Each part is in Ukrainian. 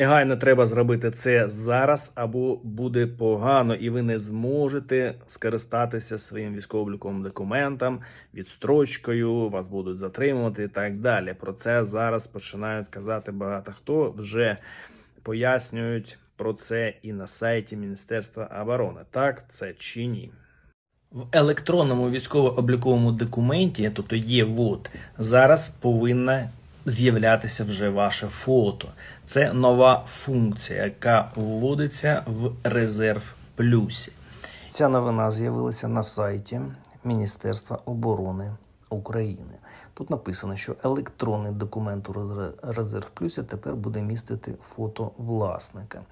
Негайно треба зробити це зараз, або буде погано, і ви не зможете скористатися своїм військово-обліковим документом, відстрочкою, вас будуть затримувати і так далі. Про це зараз починають казати багато хто вже пояснюють про це і на сайті Міністерства оборони. Так це чи ні? В електронному військово-обліковому документі, тобто є вот, зараз повинна з'являтися вже ваше фото. Це нова функція, яка вводиться в резерв плюсі. Ця новина з'явилася на сайті Міністерства оборони України. Тут написано, що електронний документ у резерв плюсі тепер буде містити фото власника.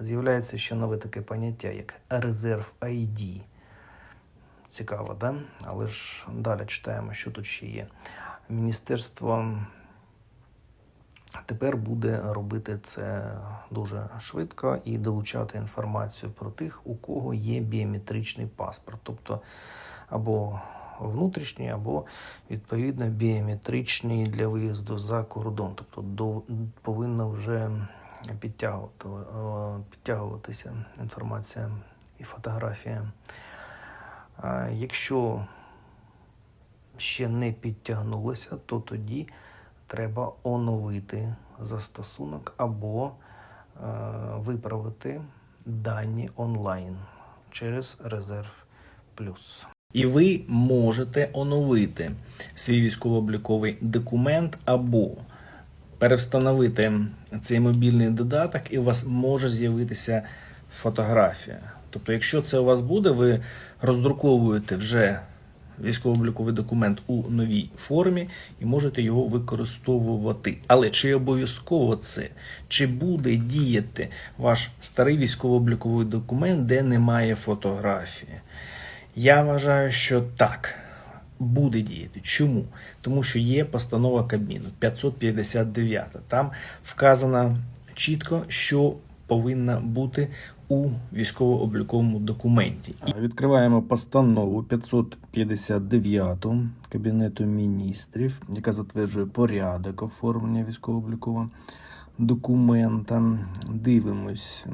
З'являється ще нове таке поняття, як резерв ID. Цікаво, да? Але ж далі читаємо, що тут ще є. Міністерство тепер буде робити це дуже швидко і долучати інформацію про тих, у кого є біометричний паспорт, тобто або внутрішній, або відповідно біометричний для виїзду за кордон. Тобто до, повинна вже підтягувати, е, підтягуватися інформація і фотографія. Якщо ще не підтягнулося, то тоді треба оновити застосунок або е, виправити дані онлайн через Резерв Плюс. І ви можете оновити свій військово-обліковий документ або перевстановити цей мобільний додаток, і у вас може з'явитися фотографія. Тобто, якщо це у вас буде, ви роздруковуєте вже військово-обліковий документ у новій формі і можете його використовувати. Але чи обов'язково це? Чи буде діяти ваш старий військово-обліковий документ, де немає фотографії? Я вважаю, що так. Буде діяти. Чому? Тому що є постанова Кабміну 559. Там вказано чітко, що повинна бути у військово-обліковому документі. Відкриваємо постанову 559 Кабінету міністрів, яка затверджує порядок оформлення військово-облікового документа. Дивимось,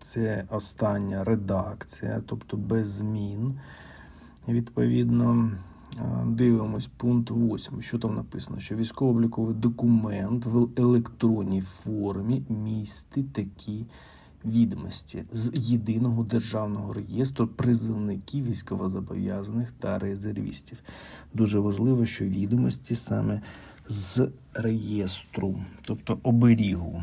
це остання редакція, тобто без змін. Відповідно, дивимось пункт 8. Що там написано? Що військово-обліковий документ в електронній формі містить такі відомості з єдиного державного реєстру призовників військовозобов'язаних та резервістів. Дуже важливо, що відомості саме з реєстру, тобто оберігу.